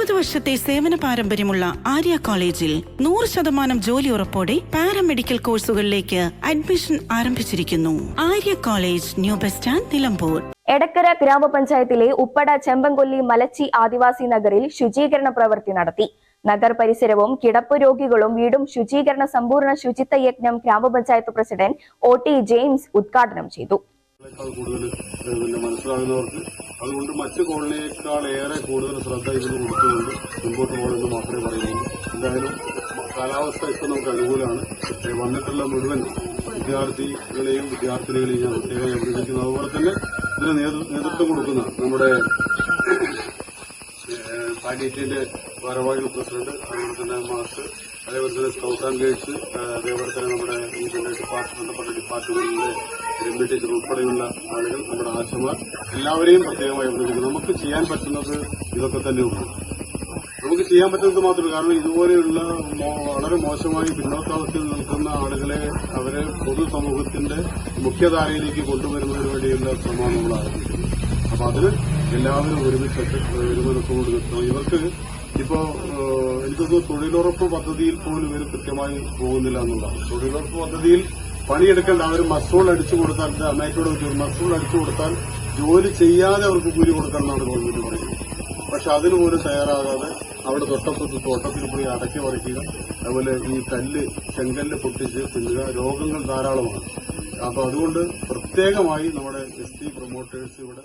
ഇരുപത് വർഷത്തെ സേവന പാരമ്പര്യമുള്ള ആര്യ കോളേജിൽ നൂറ് ശതമാനം ജോലി ഉറപ്പോടെ പാരാമെഡിക്കൽ കോഴ്സുകളിലേക്ക് അഡ്മിഷൻ ആരംഭിച്ചിരിക്കുന്നു. Arya college new bus stand Nilambur. Edakkara ഗ്രാമപഞ്ചായത്തിലെ ഉപ്പട ചെമ്പൻകൊല്ലി മലച്ചി ആദിവാസി നഗറിൽ ശുചീകരണ പ്രവൃത്തി നടത്തി. നഗർ പരിസരവും കിടപ്പ് രോഗികളും വീടും ശുചീകരണ സമ്പൂർണ ശുചിത്വ യജ്ഞം ഗ്രാമപഞ്ചായത്ത് പ്രസിഡന്റ് ഒ ടി ജെയിംസ് ഉദ്ഘാടനം ചെയ്തു. അതുകൊണ്ട് മറ്റ് കോളിനേക്കാൾ ഏറെ കൂടുതൽ ശ്രദ്ധ ഇതിന് കൊടുത്തുകൊണ്ട് മുമ്പോട്ട് പോകണമെന്ന് മാത്രമേ പറയുന്നുള്ളൂ എന്തായാലും കാലാവസ്ഥ ഇപ്പം നമുക്ക് അനുകൂലമാണ്. വന്നിട്ടുള്ള മുഴുവൻ വിദ്യാർത്ഥികളെയും വിദ്യാർത്ഥിനികളെയും ഞാൻ പ്രത്യേകം അഭിനന്ദിക്കുന്നു. അതുപോലെ തന്നെ ഇതിന് നേതൃത്വം കൊടുക്കുന്ന നമ്മുടെ പാലിയേറ്റിന്റെ ഭാരവാഹികൾ പ്രസിഡന്റ് അതുപോലെ തന്നെ മാസ് അതേപോലെ തന്നെ സ്കൗട്ട് ആൻഡ് അതേപോലെ തന്നെ നമ്മുടെ ഡിപ്പാർട്ട് ബന്ധപ്പെട്ട ഡിപ്പാർട്ട്മെന്റിലെ ടീച്ചർ ഉൾപ്പെടെയുള്ള ആളുകൾ നമ്മുടെ ആശമാർ എല്ലാവരെയും പ്രത്യേകമായി അഭിനന്ദിക്കുന്നു നമുക്ക് ചെയ്യാൻ പറ്റുന്നത് ഇതൊക്കെ തന്നെ ഉള്ളൂ. നമുക്ക് ചെയ്യാൻ പറ്റുന്നത് മാത്രമേ കാരണം ഇതുപോലെയുള്ള വളരെ മോശമായി പിന്നോക്കാവസ്ഥയിൽ നിൽക്കുന്ന ആളുകളെ അവരെ പൊതുസമൂഹത്തിന്റെ മുഖ്യധാരയിലേക്ക് കൊണ്ടുവരുന്നതിന് വേണ്ടിയുള്ള ശ്രമമാണ് നമ്മൾ ആരംഭിക്കുന്നത് അപ്പൊ അതിന് എല്ലാവരും ഒരുമിച്ചിട്ട് ഒരുമിനത്തോട് നിൽക്കണം ഇവർക്ക് ഇപ്പോ എനിക്കൊന്ന് തൊഴിലുറപ്പ് പദ്ധതിയിൽ പോലും ഇവർ കൃത്യമായി പോകുന്നില്ല എന്നുള്ളതാണ്. തൊഴിലുറപ്പ് പദ്ധതിയിൽ പണിയെടുക്കേണ്ട അവർ മസൂൾ അടിച്ചു കൊടുത്താൽ അമേരിക്കയുടെ ചോദിച്ചു അടിച്ചു കൊടുത്താൽ ജോലി ചെയ്യാതെ അവർക്ക് കൂലി കൊടുക്കാമെന്നാണ് ഗവൺമെന്റ് പറയുന്നത്. പക്ഷെ അതിന് പോലും തയ്യാറാകാതെ അവിടെ തൊട്ടപ്പുറത്ത് തോട്ടത്തിൽ പോയി അടക്കി പറിക്കുക അതുപോലെ ഈ കല്ല് ചെങ്കല്ല് പൊട്ടിച്ച് തിന്നുക രോഗങ്ങൾ ധാരാളമാണ്. അപ്പൊ അതുകൊണ്ട് പ്രത്യേകമായി നമ്മുടെ എസ് ടി പ്രൊമോട്ടേഴ്സ് ഇവിടെ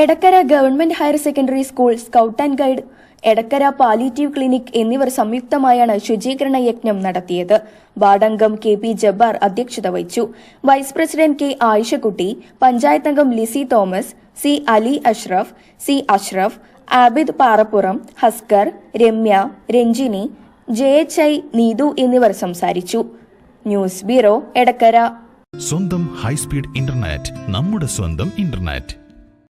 Edakkara government higher secondary school scout and guide Edakkara palliative clinic എന്നിവർ സംയുക്തമായാണ് ശുചീകരണ യജ്ഞം നടത്തിയത്. വാർഡംഗം കെ പി ജബ്ബാർ അധ്യക്ഷത വഹിച്ചു. Vice president K Ayishakutty panchayat അംഗം Lissy Thomas C Ali Ashraf C Ashraf Abid Parappuram Haskar Ramya Ranjini J H I Neethu എന്നിവർ സംസാരിച്ചു. News bureau Edakkara. സ്വന്തം ഹൈസ്പീഡ് ഇന്റർനെറ്റ് നമ്മുടെ സ്വന്തം ഇന്റർനെറ്റ്.